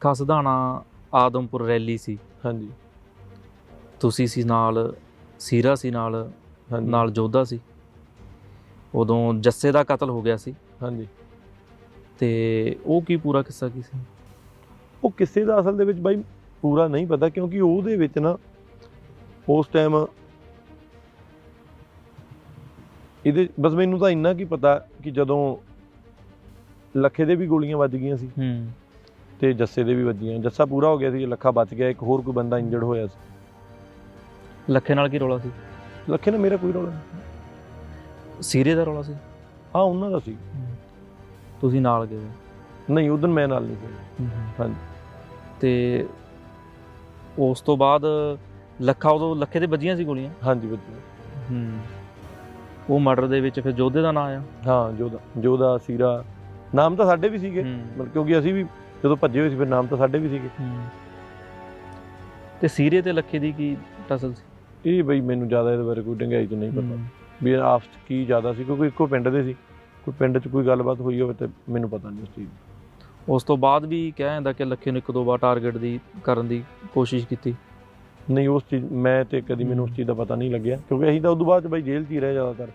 ਕਸਦਾਣਾ Adampur rally ਸੀ। ਹਾਂਜੀ। ਤੁਸੀਂ ਸੀ ਨਾਲ ਸੀਰਾ ਸੀ ਨਾਲ ਹਾਂਜੀ। ਨਾਲ ਜੋਧਾ ਸੀ। ਉਦੋਂ ਜੱਸੇ ਦਾ ਕਤਲ ਹੋ ਗਿਆ ਸੀ। ਹਾਂਜੀ। ਤੇ ਉਹ ਕੀ ਪੂਰਾ ਕਿੱਸਾ ਕੀ ਸੀ? ਉਹ ਕਿਸੇ ਦਾ ਅਸਲ ਦੇ ਵਿੱਚ ਬਾਈ ਪੂਰਾ ਨਹੀਂ ਪਤਾ ਕਿਉਂਕਿ ਉਹਦੇ ਵਿੱਚ ਨਾ ਉਸ ਟਾਈਮ ਇਹਦੇ ਬਸ ਮੈਨੂੰ ਤਾਂ ਇੰਨਾ ਕੀ ਪਤਾ ਕਿ ਜਦੋਂ ਲੱਖੇ ਦੇ ਵੀ ਗੋਲੀਆਂ ਵੱਜ ਗਈਆਂ ਸੀ। ਹੂੰ। ਤੇ ਜੱਸੇ ਦੇ ਵੀ ਵੱਜੀਆਂ। ਜੱਸਾ ਪੂਰਾ ਹੋ ਗਿਆ ਸੀ ਲੱਖਾ ਬਚ ਗਿਆ ਇੱਕ ਹੋਰ ਕੋਈ ਬੰਦਾ ਇੰਜਰਡ ਹੋਇਆ ਸੀ। ਲੱਖੇ ਨਾਲ ਕੀ ਰੌਲਾ ਸੀ? ਲੱਖੇ ਨਾਲ ਮੇਰਾ ਕੋਈ ਰੌਲਾ ਨਹੀਂ। ਸੀਰੇ ਦਾ ਰੌਲਾ ਸੀ? ਹਾਂ ਉਹਨਾਂ ਦਾ ਸੀ। ਤੁਸੀਂ ਨਾਲ ਗਏ ਨਹੀਂ ਉਦੋਂ ਮੈਂ ਨਾਲ ਨਹੀਂ ਸੀ ਹਾਂਜੀ। ਤੇ ਉਸ ਤੋਂ ਬਾਅਦ ਲੱਖਾ ਉਦੋਂ ਲੱਖੇ ਦੇ ਵੱਜੀਆਂ ਸੀ ਗੋਲੀਆਂ? ਹਾਂਜੀ ਵਧੀਆ ਹੂੰ। ਉਹ ਮਰਡਰ ਦੇ ਵਿੱਚ ਫਿਰ ਜੋਧੇ ਦਾ ਨਾਂ ਆਇਆ? ਹਾਂ ਜੋਦਾ ਜੋਦਾ ਸੀਰਾ। ਨਾਮ ਤਾਂ ਸਾਡੇ ਵੀ ਸੀਗੇ ਹੂੰ। ਮਤਲਬ ਕਿਉਂਕਿ ਅਸੀਂ ਵੀ ਜਦੋਂ ਭੱਜੇ ਹੋਏ ਸੀ ਫਿਰ ਨਾਮ ਤਾਂ ਸਾਡੇ ਵੀ ਸੀਗੇ। ਤੇ ਸੀਰੇ ਤੇ ਲੱਖੇ ਦੀ ਕੀ ਟਸਲ ਸੀ? ਇਹ ਬਈ ਮੈਨੂੰ ਜ਼ਿਆਦਾ ਇਹਦੇ ਬਾਰੇ ਕੋਈ ਡੰਗਾਈ ਚ ਨਹੀਂ ਪਤਾ। ਵੀ ਆਪਸ 'ਚ ਕੀ ਜ਼ਿਆਦਾ ਸੀ ਕਿਉਂਕਿ ਇੱਕੋ ਪਿੰਡ ਦੇ ਸੀ। ਕੋਈ ਪਿੰਡ 'ਚ ਕੋਈ ਗੱਲਬਾਤ ਹੋਈ ਹੋਵੇ ਤੇ ਮੈਨੂੰ ਪਤਾ ਨਹੀਂ ਉਸ ਚੀਜ਼ ਦੀ। ਉਸ ਤੋਂ ਬਾਅਦ ਵੀ ਕਿਹਾ ਜਾਂਦਾ ਕਿ ਲੱਖੇ ਨੂੰ ਇੱਕ ਦੋ ਵਾਰ ਟਾਰਗੇਟ ਦੀ ਕਰਨ ਦੀ ਕੋਸ਼ਿਸ਼ ਕੀਤੀ? ਨਹੀਂ ਉਸ ਚੀਜ਼ ਮੈਂ ਤੇ ਕਦੀ ਮੈਨੂੰ ਉਸ ਚੀਜ਼ ਦਾ ਪਤਾ ਨਹੀਂ ਲੱਗਿਆ। ਕਿਉਂਕਿ ਅਸੀਂ ਤਾਂ ਉਦੋਂ ਬਾਅਦ 'ਚ ਬਈ ਜੇਲ੍ਹ 'ਚ ਹੀ ਰਹੇ ਜ਼ਿਆਦਾਤਰ।